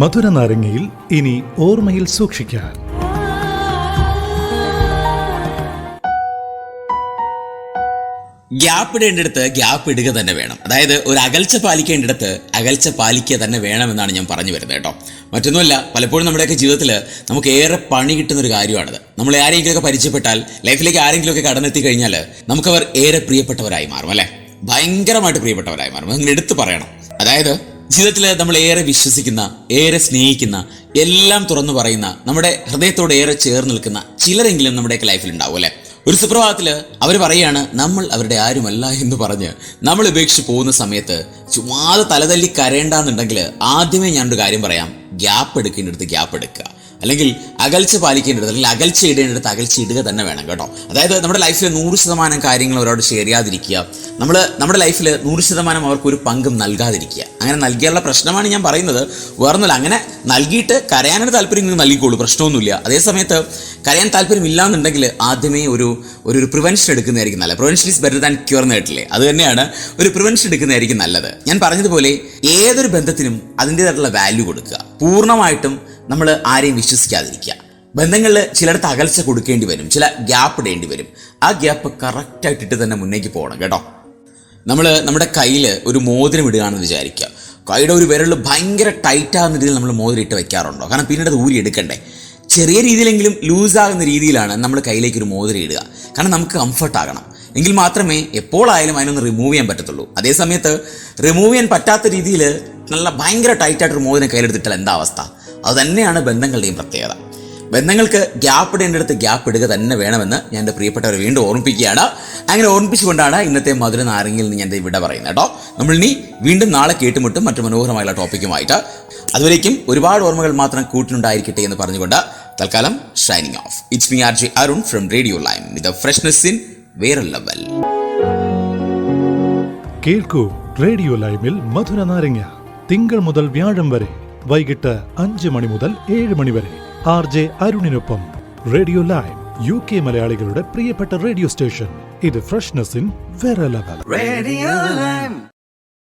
മധുര നാരങ്ങയിൽ ഇനി ഓർമ്മയിൽ സൂക്ഷിക്കാൻ. ഗ്യാപ്പ് ഇടേണ്ടടുത്ത് ഗ്യാപ്പ് ഇടുക തന്നെ വേണം. അതായത് ഒരു അകൽച്ച പാലിക്കേണ്ടടുത്ത് അകൽച്ച പാലിക്കുക തന്നെ വേണമെന്നാണ് ഞാൻ പറഞ്ഞു വരുന്നത് കേട്ടോ. മറ്റൊന്നുമല്ല പലപ്പോഴും നമ്മുടെയൊക്കെ ജീവിതത്തിൽ നമുക്ക് ഏറെ പണി കിട്ടുന്ന ഒരു കാര്യമാണത്. നമ്മൾ ആരെങ്കിലുമൊക്കെ പരിചയപ്പെട്ടാൽ ലൈഫിലേക്ക് ആരെങ്കിലുമൊക്കെ കടന്നെത്തി കഴിഞ്ഞാൽ നമുക്കവർ ഏറെ പ്രിയപ്പെട്ടവരായി മാറും അല്ലേ? ഭയങ്കരമായിട്ട് പ്രിയപ്പെട്ടവരായി മാറും. അങ്ങനെ എടുത്തു പറയണം. അതായത് ജീവിതത്തിൽ നമ്മൾ ഏറെ വിശ്വസിക്കുന്ന ഏറെ സ്നേഹിക്കുന്ന എല്ലാം തുറന്നു പറയുന്ന നമ്മുടെ ഹൃദയത്തോട് ഏറെ ചേർന്ന് നിൽക്കുന്ന ചിലരെങ്കിലും നമ്മുടെയൊക്കെ ലൈഫിൽ ഉണ്ടാവും അല്ലേ? ഒരു സുപ്രഭാതത്തിൽ അവർ പറയാണ് നമ്മൾ അവരുടെ ആരുമല്ല എന്ന് പറഞ്ഞ് നമ്മൾ ഉപേക്ഷിച്ച് പോകുന്ന സമയത്ത് ചുമ്മാതെ തലതല്ലി കരയേണ്ടെന്നുണ്ടെങ്കിൽ ആദ്യമേ ഞാനൊരു കാര്യം പറയാം. ഗ്യാപ്പ് എടുക്കേണ്ടടുത്ത് ഗ്യാപ്പ് എടുക്കുക. അല്ലെങ്കിൽ അകൽച്ച പാലിക്കേണ്ടത് അല്ലെങ്കിൽ അകൽച്ച ഇടേണ്ടടുത്ത് അകൽച്ച ഇടുക തന്നെ വേണം കേട്ടോ. അതായത് നമ്മുടെ ലൈഫിലെ നൂറ് ശതമാനം കാര്യങ്ങൾ അവരോട് ഷെയർ ചെയ്യാതിരിക്കുക. നമ്മൾ നമ്മുടെ ലൈഫിൽ നൂറ് ശതമാനം അവർക്ക് ഒരു പങ്കും നൽകാതിരിക്കുക. അങ്ങനെ നൽകിയുള്ള പ്രശ്നമാണ് ഞാൻ പറയുന്നത്. വേറൊന്നുമില്ല അങ്ങനെ നൽകിയിട്ട് കരയാനൊരു താല്പര്യം നിങ്ങൾ നൽകിക്കോളൂ പ്രശ്നമൊന്നുമില്ല. അതേ സമയത്ത് കരയാൻ താല്പര്യം ഇല്ലാന്നുണ്ടെങ്കിൽ ആദ്യമേ ഒരു ഒരു പ്രിവെൻഷൻ എടുക്കുന്നതായിരിക്കും നല്ലത്. Prevention is better than cure എന്ന് അത് തന്നെയാണ് ഒരു പ്രിവെൻഷൻ എടുക്കുന്നതായിരിക്കും നല്ലത്. ഞാൻ പറഞ്ഞതുപോലെ ഏതൊരു ബന്ധത്തിനും അതിന്റേതായിട്ടുള്ള വാല്യൂ കൊടുക്കുക. പൂർണമായിട്ടും നമ്മൾ ആരെയും വിശ്വസിക്കാതിരിക്കുക. ബന്ധങ്ങളിൽ ചിലയിടത്ത് അകൽച്ച കൊടുക്കേണ്ടി വരും ചില ഗ്യാപ്പ് ഇടേണ്ടി വരും. ആ ഗ്യാപ്പ് കറക്റ്റായിട്ടിട്ട് തന്നെ മുന്നേക്ക് പോകണം കേട്ടോ? നമ്മൾ നമ്മുടെ കയ്യിൽ ഒരു മോതിരം ഇടുകയാണെന്ന് വിചാരിക്കുക. കൈയുടെ ഒരു വിരൽ ഭയങ്കര ടൈറ്റാകുന്ന രീതിയിൽ നമ്മൾ മോതിരം ഇട്ട് വെക്കാറുണ്ടോ? കാരണം പിന്നീട് അത് ഊരി എടുക്കണ്ടേ? ചെറിയ രീതിയിലെങ്കിലും ലൂസാകുന്ന രീതിയിലാണ് നമ്മൾ കയ്യിലേക്ക് ഒരു മോതിരം ഇടുക. കാരണം നമുക്ക് കംഫർട്ട് ആകണം. എങ്കിൽ മാത്രമേ എപ്പോഴായാലും അതിനൊന്ന് റിമൂവ് ചെയ്യാൻ പറ്റത്തുള്ളൂ. അതേ സമയത്ത് റിമൂവ് ചെയ്യാൻ പറ്റാത്ത രീതിയിൽ നല്ല ഭയങ്കര ടൈറ്റായിട്ടൊരു മോതിരം കയ്യിലെടുത്തിട്ടാൽ എന്താ അവസ്ഥ? അതുതന്നെയാണ് ബന്ധങ്ങളുടെയും പ്രത്യേകത. ബന്ധങ്ങൾക്ക് ഗ്യാപ്പ് ഇടേണ്ടടുത്ത് ഗ്യാപ്പ് ഇടുക തന്നെ വേണമെന്ന് ഞാൻ എന്റെ പ്രിയപ്പെട്ടവരെ വീണ്ടും ഓർമ്മിപ്പിക്കുകയാണ്. അങ്ങനെ ഓർമ്മിപ്പിച്ചുകൊണ്ടാണ് ഇന്നത്തെ മധുര നാരങ്ങയിൽ നിന്ന് ഞാൻ എന്റെ ഇവിടെ പറയുന്നത് കേട്ടോ. നമ്മൾ ഇനി വീണ്ടും നാളെ കേട്ടുമുട്ടും മറ്റു മനോഹരമായുള്ള ടോപ്പിക്കുമായിട്ട് അതുവരേക്കും ഒരുപാട് ഓർമ്മകൾ മാത്രം കൂട്ടിനുണ്ടായിരിക്കട്ടെ എന്ന് പറഞ്ഞുകൊണ്ട് തൽക്കാലം signing off it's me R J Arun from radio Lime with freshness in വേറെ ലെവൽ കേൾക്കൂ റേഡിയോ ലൈമിൽ മധുര നാരങ്ങ. തിങ്കൾ മുതൽ വ്യാഴം വരെ. വൈകിട്ട് അഞ്ച് മണി മുതൽ ഏഴ് മണി വരെ. ആർ ജെ അരുണിനൊപ്പം റേഡിയോ ലൈവ് യു കെ മലയാളികളുടെ പ്രിയപ്പെട്ട റേഡിയോ സ്റ്റേഷൻ ഇത് ഇൻ വേറെ ലെവൽ റേഡിയോ Lime.